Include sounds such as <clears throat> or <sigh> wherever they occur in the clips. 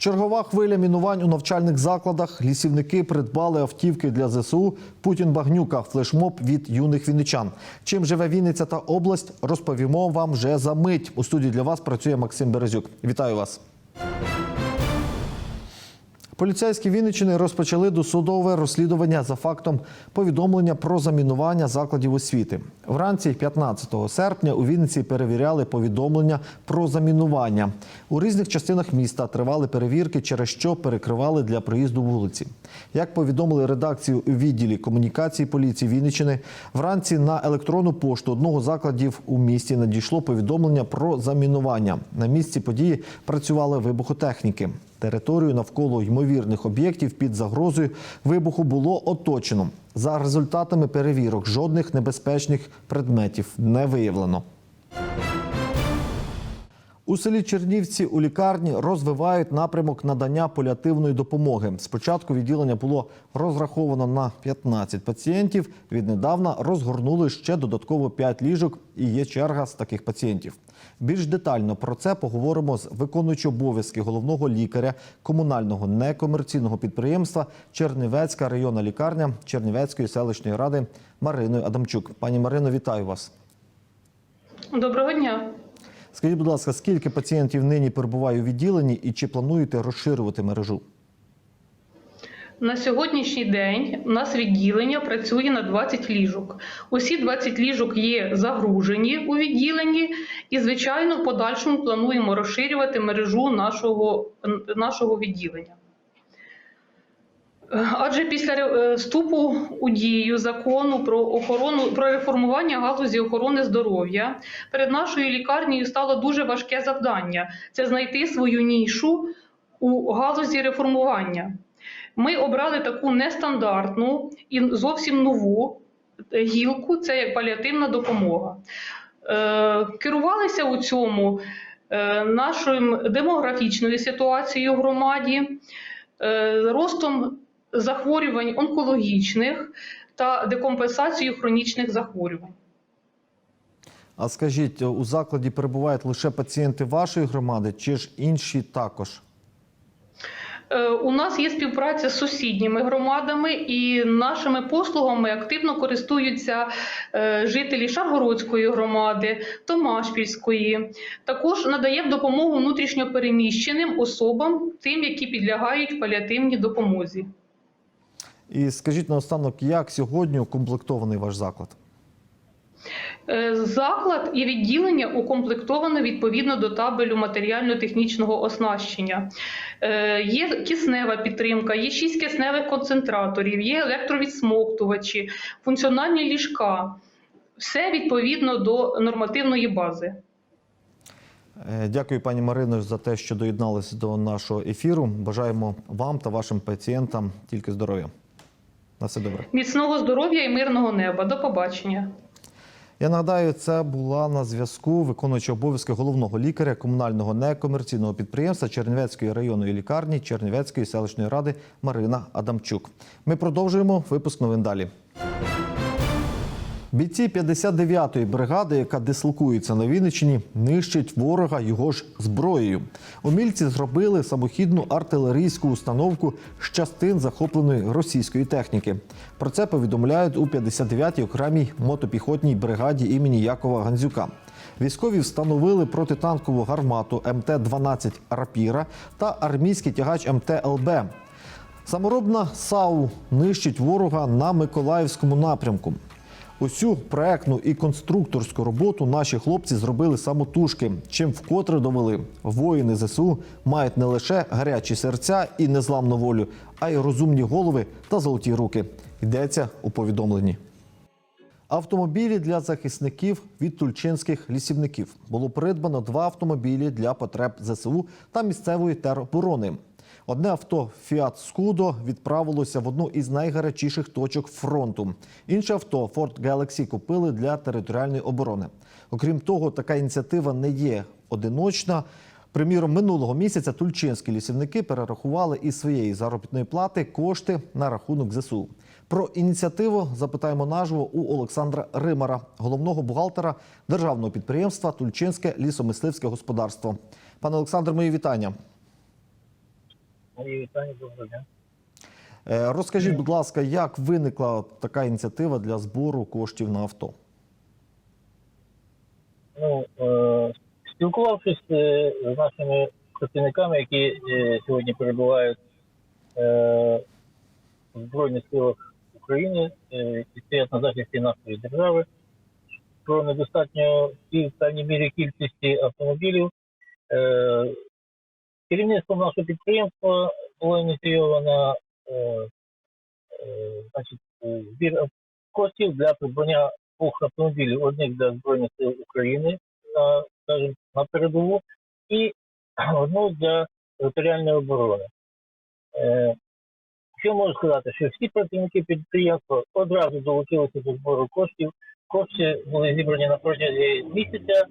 Чергова хвиля мінувань у навчальних закладах. Лісівники придбали автівки для ЗСУ. Путін Багнюка флешмоб від юних вінничан. Чим живе Вінниця та область, розповімо вам вже за мить. У студії для вас працює Максим Березюк. Вітаю вас. Поліцейські Вінниччини розпочали досудове розслідування за фактом повідомлення про замінування закладів освіти. Вранці 15 серпня у Вінниці перевіряли повідомлення про замінування. У різних частинах міста тривали перевірки, через що перекривали для проїзду вулиці. Як повідомили редакцію у відділі комунікації поліції Вінниччини, вранці на електронну пошту одного з закладів у місті надійшло повідомлення про замінування. На місці події працювали вибухотехніки. Територію навколо ймовірних об'єктів під загрозою вибуху було оточено. За результатами перевірок жодних небезпечних предметів не виявлено. У селі Чернівці у лікарні розвивають напрямок надання паліативної допомоги. Спочатку відділення було розраховано на 15 пацієнтів. Віднедавна розгорнули ще додатково 5 ліжок і є черга з таких пацієнтів. Більш детально про це поговоримо з виконуючим обов'язки головного лікаря комунального некомерційного підприємства Чернівецька районна лікарня Чернівецької селищної ради Мариною Адамчук. Пані Марино, вітаю вас. Доброго дня. Скажіть, будь ласка, скільки пацієнтів нині перебуває у відділенні і чи плануєте розширювати мережу? На сьогоднішній день у нас відділення працює на 20 ліжок. Усі 20 ліжок є загружені у відділенні, і, звичайно, в подальшому плануємо розширювати мережу нашого, нашого відділення. Е, Адже після е, вступу у дію закону про охорону про реформування галузі охорони здоров'я перед нашою лікарнею стало дуже важке завдання це знайти свою нішу у галузі реформування. Ми обрали таку нестандартну і зовсім нову гілку це як паліативна допомога. Е, Керувалися у цьому е, нашою демографічною ситуацією в громаді, е, ростом захворювань онкологічних та декомпенсацією хронічних захворювань. А скажіть, у закладі перебувають лише пацієнти вашої громади, чи ж інші також? Е, У нас є співпраця з сусідніми громадами, і нашими послугами активно користуються е, жителі Шаргородської громади, Томашпільської. Також надаємо допомогу внутрішньо переміщеним особам, тим, які підлягають паліативній допомозі. І скажіть наостанок, як сьогодні укомплектований ваш заклад? Е, Заклад і відділення укомплектовано відповідно до табелю матеріально-технічного оснащення. Е, Є киснева підтримка, є шість кисневих концентраторів, є електровідсмоктувачі, функціональні ліжка. Все відповідно до нормативної бази. Е, Дякую, пані Марино, за те, що доєдналися до нашого ефіру. Бажаємо вам та вашим пацієнтам тільки здоров'я. На все добре. Міцного здоров'я і мирного неба. До побачення. Я нагадаю, це була на зв'язку виконуюча обов'язки головного лікаря комунального некомерційного підприємства Чернівецької районної лікарні Чернівецької селищної ради Марина Адамчук. Ми продовжуємо випуск новин далі. Бійці 59-ї бригади, яка дислокується на Вінниччині, нищить ворога його ж зброєю. Умільці зробили самохідну артилерійську установку з частин захопленої російської техніки. Про це повідомляють у 59-й окремій мотопіхотній бригаді імені Якова Гандзюка. Військові встановили протитанкову гармату МТ-12 Рапіра та армійський тягач МТ-ЛБ. Саморобна САУ нищить ворога на Миколаївському напрямку. Усю проектну і конструкторську роботу наші хлопці зробили самотужки, чим вкотре довели. Воїни ЗСУ мають не лише гарячі серця і незламну волю, а й розумні голови та золоті руки. Йдеться у повідомленні. Автомобілі для захисників від тульчинських лісівників було придбано два автомобілі для потреб ЗСУ та місцевої тероборони. Одне авто Fiat Scudo відправилося в одну із найгарячіших точок фронту. Інше авто Ford Galaxy купили для територіальної оборони. Окрім того, така ініціатива не є одиночна. Приміром, минулого місяця тульчинські лісівники перерахували із своєї заробітної плати кошти на рахунок ЗСУ. Про ініціативу запитаємо наживо у Олександра Римара, головного бухгалтера державного підприємства Тульчинське лісомисливське господарство. Пане Олександр, мої вітання. Мої вітання, доброго дня. Е, Розкажіть, будь ласка, як виникла така ініціатива для збору коштів на авто? Ну, е, спілкувавшись е, з нашими працівниками, які сьогодні перебувають в Збройних силах України і стоять на захисті нашої держави, про недостатньо в певній мірі кількості автомобілів. Керівництвом нашого підприємства було ініційовано е, е, збір коштів для придбання двох автомобілів: одних для Збройних сил України на, скажімо, на передову, і одну для територіальної оборони. Е, що можу сказати, що всі працівники підприємства одразу долучилися до збору коштів. Кошти були зібрані на протязі місяця.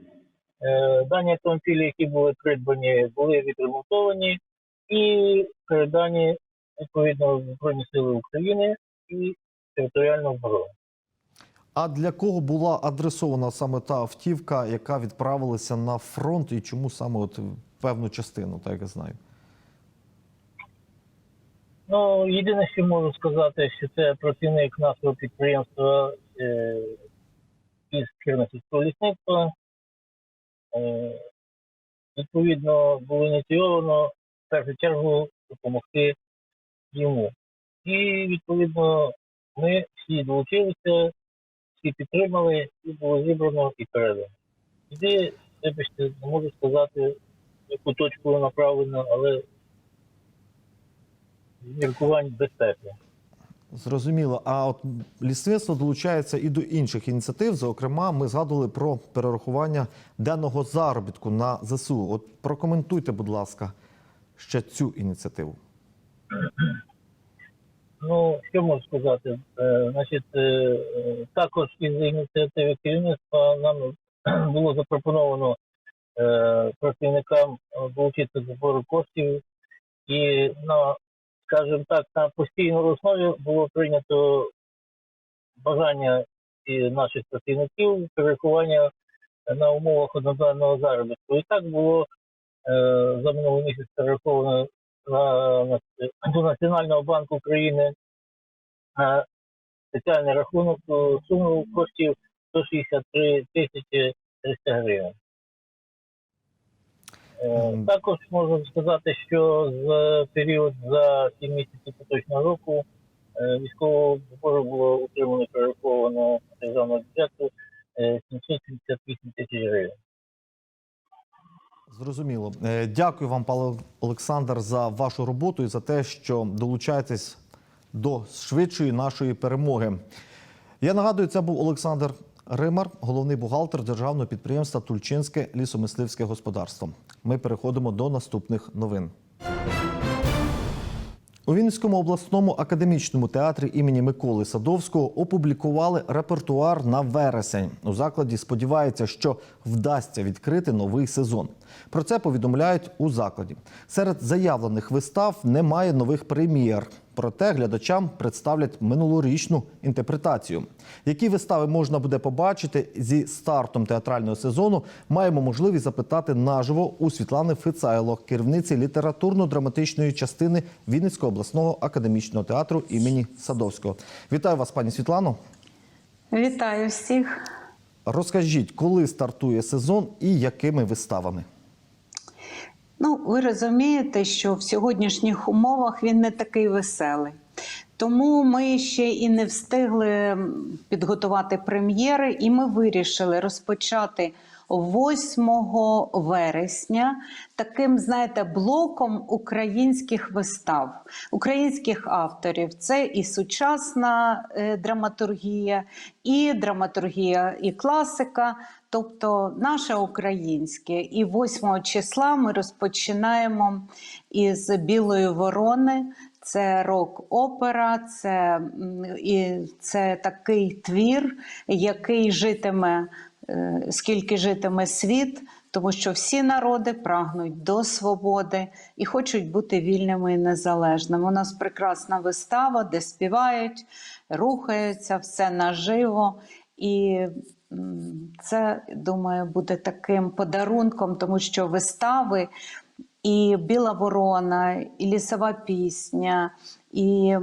Е, дані автомобілі, які були придбані, були відремонтовані і передані відповідно в Збройні Сили України і територіальну оборону. А для кого була адресована саме та автівка, яка відправилася на фронт, і чому саме от певну частину, так я знаю? Ну, єдине, що можу сказати, що це працівник нашого підприємства е, із Кірносільського лісництва. Е, відповідно, було ініційовано в першу чергу допомогти йому. І відповідно ми всі долучилися, всі підтримали, і було зібрано і передано. Іди, вибачте, не можу сказати, яку точку направлено, але міркувань безпеки. Зрозуміло. А от лісництво долучається і до інших ініціатив. Зокрема, ми згадували про перерахування денного заробітку на ЗСУ. От прокоментуйте, будь ласка, ще цю ініціативу. Ну, що можу сказати? Е, значить, е, також із ініціативи керівництва нам <clears throat> було запропоновано е, працівникам долучитися до збору коштів, і на, скажімо так, на постійній основі було прийнято бажання і наших працівників перерахування на умовах одноденного заробітку. І так було е, за минулий місяць перераховано на, на, до Національного банку України на спеціальний рахунок е, суму коштів 163 тисячі 300 гривень. Е. Також можу сказати, що за період за 7 місяців поточного року е, військового збору було утримано перераховано з державного бюджету е, 778 тисяч гривень. Зрозуміло. Е, Дякую вам, пане Олександр, за вашу роботу і за те, що долучаєтесь до швидшої нашої перемоги. Я нагадую, це був Олександр Римар, головний бухгалтер державного підприємства Тульчинське лісомисливське господарство. Ми переходимо до наступних новин. У Вінницькому обласному академічному театрі імені Миколи Садовського опублікували репертуар на вересень. У закладі сподіваються, що вдасться відкрити новий сезон. Про це повідомляють у закладі. Серед заявлених вистав немає нових прем'єр. Проте глядачам представлять минулорічну інтерпретацію. Які вистави можна буде побачити зі стартом театрального сезону, маємо можливість запитати наживо у Світлани Фицайло, керівниці літературно-драматичної частини Вінницького обласного академічного театру імені Садовського. Вітаю вас, пані Світлано. Вітаю всіх. Розкажіть, коли стартує сезон і якими виставами? Ну, ви розумієте, що в сьогоднішніх умовах він не такий веселий. Тому ми ще і не встигли підготувати прем'єри, і ми вирішили розпочати 8 вересня таким, знаєте, блоком українських вистав, українських авторів. Це і сучасна е, драматургія, і драматургія, і класика. Тобто наше українське. І 8 числа ми розпочинаємо із Білої ворони. Це рок-опера, це, і це такий твір, який житиме, е, скільки житиме світ, тому що всі народи прагнуть до свободи і хочуть бути вільними і незалежними. У нас прекрасна вистава, де співають, рухаються, все наживо. І це, думаю, буде таким подарунком, тому що вистави і Біла ворона, і лісова пісня, і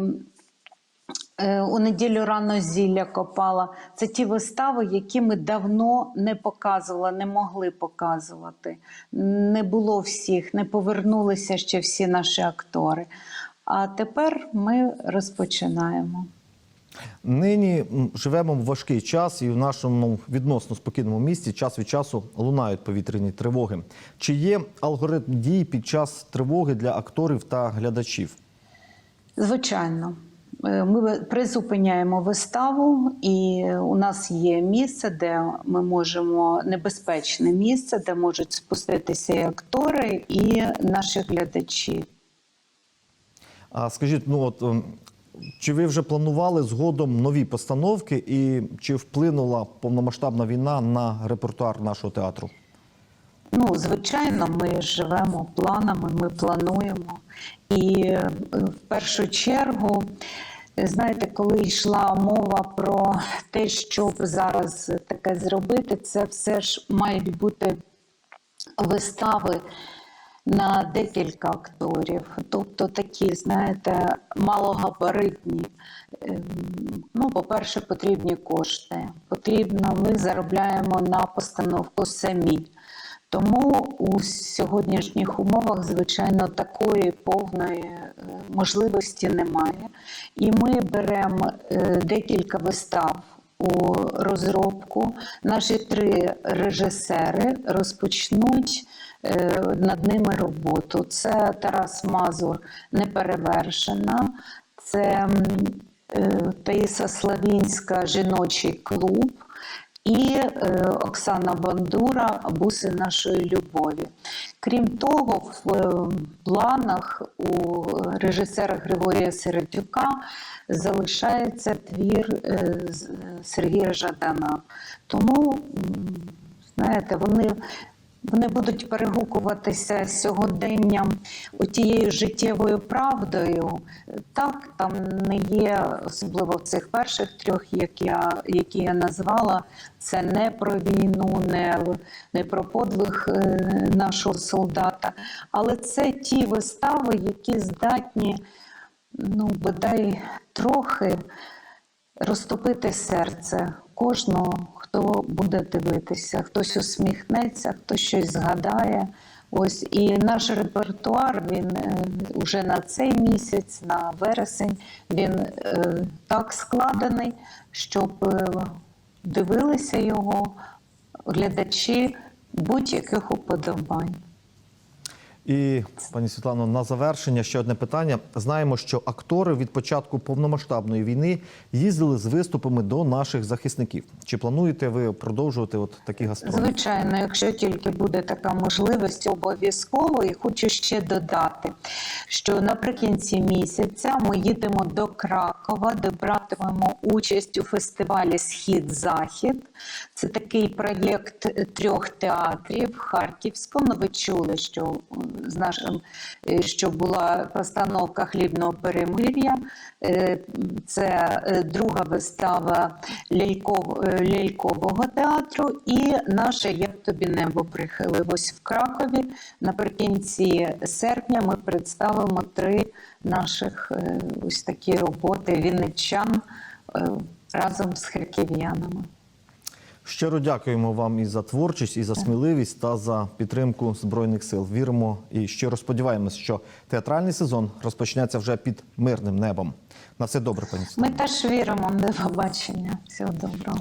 Е, У неділю рано зілля копала. Це ті вистави, які ми давно не показували, не могли показувати. Не було всіх, не повернулися ще всі наші актори. А тепер ми розпочинаємо. Нині живемо в важкий час, і в нашому відносно спокійному місті час від часу лунають повітряні тривоги. Чи є алгоритм дій під час тривоги для акторів та глядачів? Звичайно, Е, ми призупиняємо виставу, і у нас є місце, де ми можемо небезпечне місце, де можуть спуститися і актори, і наші глядачі. А скажіть, ну от ем, чи ви вже планували згодом нові постановки, і чи вплинула повномасштабна війна на репертуар нашого театру? Ну, звичайно, ми живемо планами, ми плануємо. І е, в першу чергу, знаєте, коли йшла мова про те, щоб зараз таке зробити, це все ж мають бути вистави на декілька акторів, тобто такі, знаєте, малогабаритні. Ем, Ну, по-перше, потрібні кошти. Потрібно, ми заробляємо на постановку самі. Тому у сьогоднішніх умовах, звичайно, такої повної е, можливості немає. І ми беремо е, декілька вистав у розробку. Наші три режисери розпочнуть е, над ними роботу. Це Тарас Мазур неперевершена, це е, Таїса Славінська жіночий клуб і е, Оксана Бандура Буси нашої любові. Крім того, в е, планах у режисера Григорія Середюка залишається твір е, Сергія Жадана. Тому, знаєте, вони. Вони будуть перегукуватися сьогоденням тією життєвою правдою. Так, там не є, особливо в цих перших трьох, як я, які я назвала, це не про війну, не, не про подвиг е, нашого солдата. Але це ті вистави, які здатні, ну, бодай трохи розтопити серце кожного, хто буде дивитися, хтось усміхнеться, хтось щось згадає. Ось і наш репертуар він е, уже на цей місяць, на вересень, він е, так складений, щоб е, дивилися його глядачі будь-яких уподобань. І пані Світлано, на завершення ще одне питання. Знаємо, що актори від початку повномасштабної війни їздили з виступами до наших захисників. Чи плануєте ви продовжувати от такі гастролі? Звичайно, якщо тільки буде така можливість, обов'язково і хочу ще додати, що наприкінці місяця ми їдемо до Кракова, де братимемо участь у фестивалі Схід-Захід. Це такий проєкт трьох театрів Харківського. Ну, ви чули, що з нашим е, що була постановка хлібного перемир'я. Е, Це е, друга вистава ляльков, лялькового театру і наше Як тобі небо прихилив. Ось в Кракові наприкінці серпня ми представимо три наших ось такі роботи вінничан разом з харків'янами. Щиро дякуємо вам і за творчість, і за сміливість та за підтримку збройних сил. Віримо і щиро сподіваємось, що театральний сезон розпочнеться вже під мирним небом. На все добре, пані Ми теж віримо. До побачення. Всього доброго.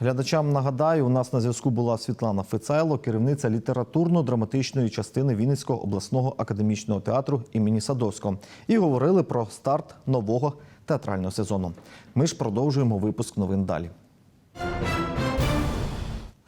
Глядачам нагадаю, у нас на зв'язку була Світлана Фицайло, керівниця літературно-драматичної частини Вінницького обласного академічного театру імені Садовського. І говорили про старт нового театрального сезону. Ми ж продовжуємо випуск новин далі.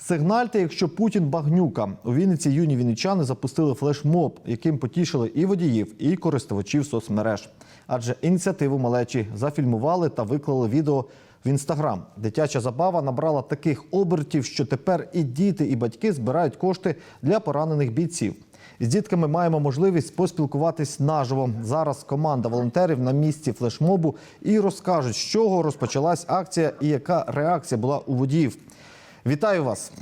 Сигнальте, якщо Путін багнюка. У Вінниці юні вінничани запустили флешмоб, яким потішили і водіїв, і користувачів соцмереж. Адже ініціативу малечі зафільмували та виклали відео в інстаграм. Дитяча забава набрала таких обертів, що тепер і діти, і батьки збирають кошти для поранених бійців. З дітками маємо можливість поспілкуватись наживо. Зараз команда волонтерів на місці флешмобу і розкажуть, з чого розпочалась акція і яка реакція була у водіїв. Вітаю вас!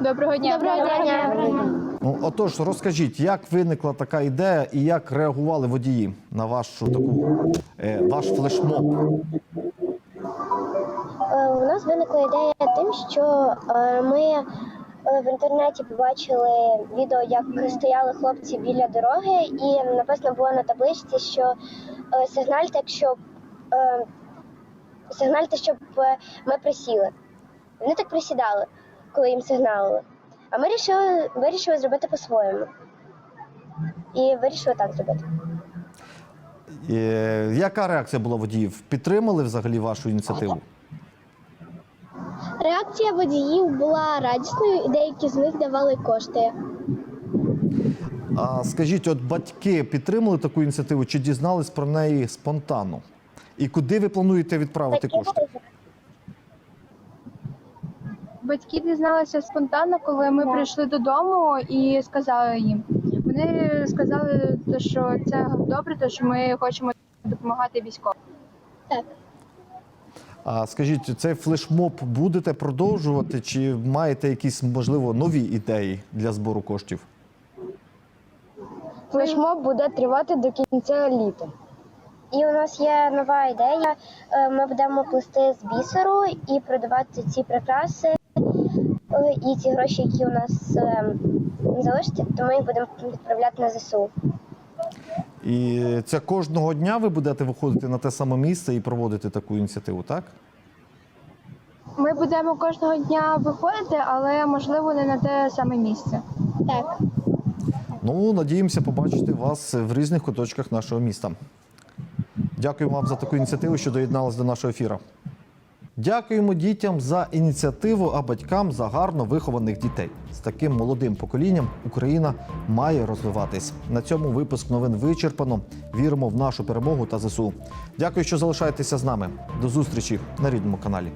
Доброго дня. Доброго дня. Ну, отож, розкажіть, як виникла така ідея і як реагували водії на вашу таку е, ваш флешмоб? Е, У нас виникла ідея тим, що е, ми в інтернеті побачили відео, як стояли хлопці біля дороги, і написано було на табличці, що сигнальте, якщо сигнальте, щоб е, ми присіли. Вони так присідали, коли їм сигналили. А ми вирішили, вирішили зробити по-своєму. І вирішили так зробити. Е, яка реакція була водіїв? Підтримали взагалі вашу ініціативу? Реакція водіїв була радісною, і деякі з них давали кошти. А скажіть, от батьки підтримали таку ініціативу чи дізнались про неї спонтанно? І куди ви плануєте відправити кошти? Батьки дізналися спонтанно, коли ми прийшли додому і сказали їм. Вони сказали, що це добре, то що ми хочемо допомагати військовим. Так. А скажіть, цей флешмоб будете продовжувати, чи маєте якісь можливо нові ідеї для збору коштів? Флешмоб буде тривати до кінця літа. І у нас є нова ідея. Е, Ми будемо плести з бісеру і продавати ці прикраси. Е, І ці гроші, які у нас е, залишаться, то ми їх будемо відправляти на ЗСУ. І це кожного дня ви будете виходити на те саме місце і проводити таку ініціативу, так? Ми будемо кожного дня виходити, але можливо не на те саме місце. Так. Ну, надіємося побачити вас в різних куточках нашого міста. Дякую вам за таку ініціативу, що доєдналися до нашого ефіру. Дякуємо дітям за ініціативу, а батькам за гарно вихованих дітей. З таким молодим поколінням Україна має розвиватись. На цьому випуск новин вичерпано. Віримо в нашу перемогу та ЗСУ. Дякую, що залишаєтеся з нами. До зустрічі на рідному каналі.